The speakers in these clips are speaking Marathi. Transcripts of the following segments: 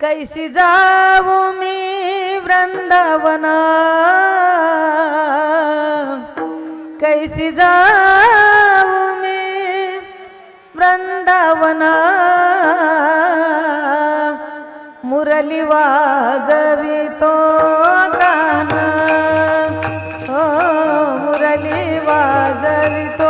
कैसी जाऊं मी वृंदावना कैसी जाऊं मी वृंदावना मुरली वाजवी तो गाना हो मुरली वाजवी तो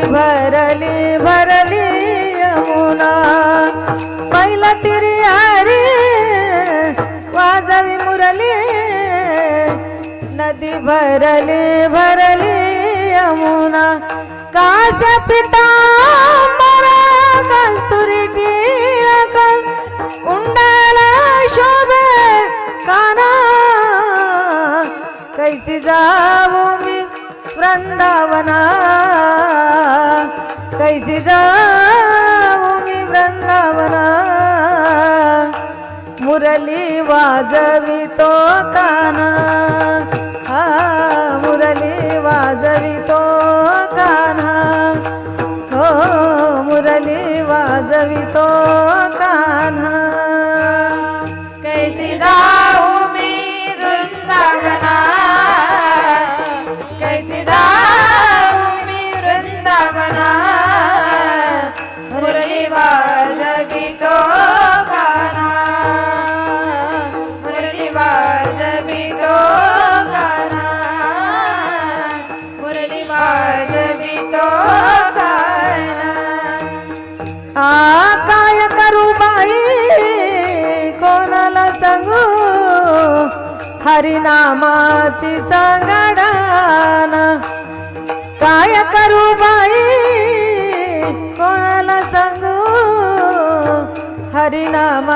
भरली भरली यमुना. पहिला तिरी हरी वाजवी मुरली. नदी भरली भरली यमुना. काश्या पिता उंडाला काना. कैसी जाऊ मी वृंदावना घरी जाऊ मी वृंदावना. मुरली वाजवितो काना. हा मुरली वाजवितो काना. हो मुरली वाजवितो काना. हरिनामाची संगडान काय करू बाई? कोणाला सांगू? हरिनामा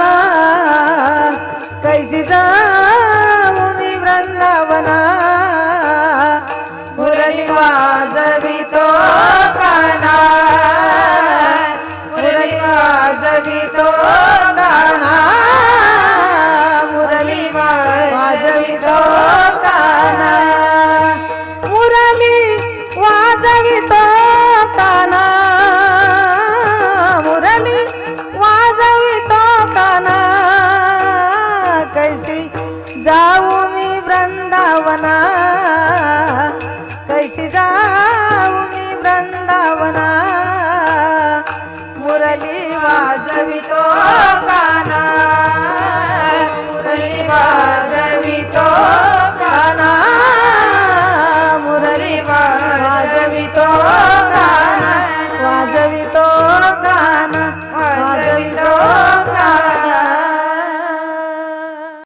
कैसी? जाऊ मी वृंदावना। कैसी जाऊ मी वृंदावना। मुरली वाजवितो